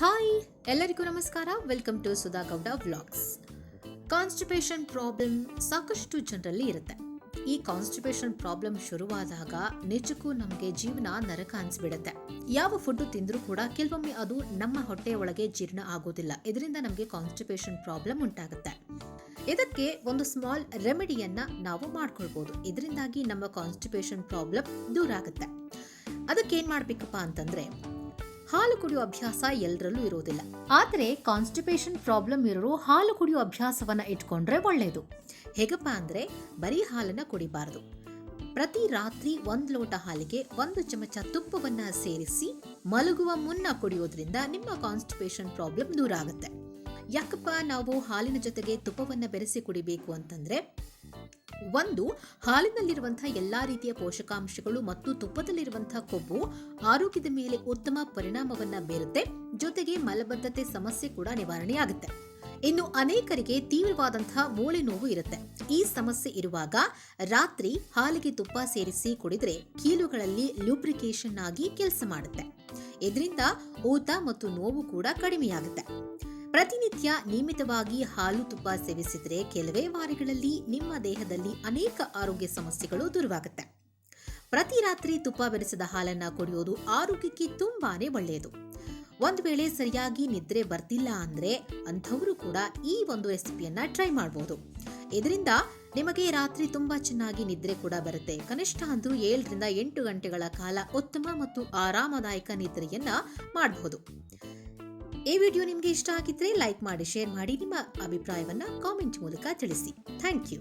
Hi, ಎಲ್ಲರಿಗೂ ನಮಸ್ಕಾರ. Welcome to Sudha Gowda vlogs constipation problem ಸಾಕಷ್ಟು ಜನರಲ್ಲಿ ಇರುತ್ತೆ. ಈ ಕಾನ್ಸ್ಟಿಪೇಷನ್ ಪ್ರಾಬ್ಲಮ್ ಶುರುವಾದಾಗ ನಿಜಕ್ಕೂ ನಮಗೆ ಜೀವನ ನರಕ ಅನಿಸ್ಬಿಡುತ್ತೆ. ಯಾವ ಫುಡ್ ತಿಂದರೂ ಕೂಡ ಕೆಲವೊಮ್ಮೆ ಅದು ನಮ್ಮ ಹೊಟ್ಟೆ ಒಳಗೆ ಜೀರ್ಣ ಆಗೋದಿಲ್ಲ. ಇದರಿಂದ ನಮಗೆ ಕಾನ್ಸ್ಟಿಪೇಷನ್ ಪ್ರಾಬ್ಲಮ್ ಉಂಟಾಗುತ್ತೆ. ಇದಕ್ಕೆ ಒಂದು ಸ್ಮಾಲ್ ರೆಮಿಡಿಯನ್ನ ನಾವು ಮಾಡ್ಕೊಳ್ಬಹುದು ಇದರಿಂದಾಗಿ ನಮ್ಮ ಕಾನ್ಸ್ಟಿಪೇಷನ್ ಪ್ರಾಬ್ಲಮ್ ದೂರ ಆಗುತ್ತೆ. ಅದಕ್ಕೆ ಮಾಡಬೇಕಪ್ಪ ಅಂತಂದ್ರೆ ಹಾಲು ಕುಡಿಯುವ ಅಭ್ಯಾಸ ಎಲ್ಲರಲ್ಲೂ ಇರೋದಿಲ್ಲ. ಆದರೆ ಕಾನ್ಸ್ಟಿಪೇಷನ್ ಪ್ರಾಬ್ಲಮ್ ಇರೋರು ಹಾಲು ಕುಡಿಯುವ ಅಭ್ಯಾಸವನ್ನ ಇಟ್ಕೊಂಡ್ರೆ ಒಳ್ಳೆಯದು ಹೇಗಪ್ಪ ಅಂದ್ರೆ ಬರೀ ಹಾಲನ್ನ ಕುಡಿಬಾರದು. ಪ್ರತಿ ರಾತ್ರಿ ಒಂದು ಲೋಟ ಹಾಲಿಗೆ ಒಂದು ಚಮಚ ತುಪ್ಪವನ್ನ ಸೇರಿಸಿ ಮಲಗುವ ಮುನ್ನ ಕುಡಿಯೋದ್ರಿಂದ ನಿಮ್ಮ ಕಾನ್ಸ್ಟಿಪೇಷನ್ ಪ್ರಾಬ್ಲಮ್ ದೂರ ಆಗುತ್ತೆ. ಯಾಕಪ್ಪ ನಾವು ಹಾಲಿನ ಜೊತೆಗೆ ತುಪ್ಪವನ್ನ ಬೆರೆಸಿ ಕುಡಿಬೇಕು ಅಂತಂದ್ರೆ ಒಂದು ಹಾಲಿನಲ್ಲಿರುವಂತಹ ಎಲ್ಲಾ ರೀತಿಯ ಪೋಷಕಾಂಶಗಳು ಮತ್ತು ತುಪ್ಪದಲ್ಲಿರುವಂತಹ ಕೊಬ್ಬು ಆರೋಗ್ಯದ ಮೇಲೆ ಉತ್ತಮ ಪರಿಣಾಮವನ್ನ ಬೀರುತ್ತೆ. ಜೊತೆಗೆ ಮಲಬದ್ಧತೆ ಸಮಸ್ಯೆ ಕೂಡ ನಿವಾರಣೆಯಾಗುತ್ತೆ. ಇನ್ನು ಅನೇಕರಿಗೆ ತೀವ್ರವಾದಂತಹ ಮೂಳೆ ನೋವು ಇರುತ್ತೆ. ಈ ಸಮಸ್ಯೆ ಇರುವಾಗ ರಾತ್ರಿ ಹಾಲಿಗೆ ತುಪ್ಪ ಸೇರಿಸಿ ಕುಡಿದ್ರೆ ಕೀಲುಗಳಲ್ಲಿ ಲೂಬ್ರಿಕೇಶನ್ ಆಗಿ ಕೆಲಸ ಮಾಡುತ್ತೆ. ಇದರಿಂದ ಊತ ಮತ್ತು ನೋವು ಕೂಡ ಕಡಿಮೆಯಾಗುತ್ತೆ. ಪ್ರತಿನಿತ್ಯ ನಿಯಮಿತವಾಗಿ ಹಾಲು ತುಪ್ಪ ಸೇವಿಸಿದರೆ ಕೆಲವೇ ವಾರಗಳಲ್ಲಿ ನಿಮ್ಮ ದೇಹದಲ್ಲಿ ಅನೇಕ ಆರೋಗ್ಯ ಸಮಸ್ಯೆಗಳು ದೂರವಾಗುತ್ತೆ. ಪ್ರತಿ ರಾತ್ರಿ ತುಪ್ಪ ಬೆರೆಸಿದ ಹಾಲನ್ನ ಕುಡಿಯೋದು ಆರೋಗ್ಯಕ್ಕೆ ತುಂಬಾನೇ ಒಳ್ಳೆಯದು. ಒಂದು ವೇಳೆ ಸರಿಯಾಗಿ ನಿದ್ರೆ ಬರ್ತಿಲ್ಲ ಅಂದ್ರೆ ಅಂಥವರು ಕೂಡ ಈ ಒಂದು ರೆಸಿಪಿಯನ್ನ ಟ್ರೈ ಮಾಡಬಹುದು ಇದರಿಂದ ನಿಮಗೆ ರಾತ್ರಿ ತುಂಬಾ ಚೆನ್ನಾಗಿ ನಿದ್ರೆ ಕೂಡ ಬರುತ್ತೆ. ಕನಿಷ್ಠ ಅಂದ್ರೆ ಏಳರಿಂದ ಎಂಟು ಗಂಟೆಗಳ ಕಾಲ ಉತ್ತಮ ಮತ್ತು ಆರಾಮದಾಯಕ ನಿದ್ರೆಯನ್ನ ಮಾಡಬಹುದು ಈ ವಿಡಿಯೋ ನಿಮಗೆ ಇಷ್ಟ ಆಗಿದ್ರೆ ಲೈಕ್ ಮಾಡಿ, ಶೇರ್ ಮಾಡಿ, ನಿಮ್ಮ ಅಭಿಪ್ರಾಯವನ್ನ ಕಾಮೆಂಟ್ ಮೂಲಕ ತಿಳಿಸಿ. Thank you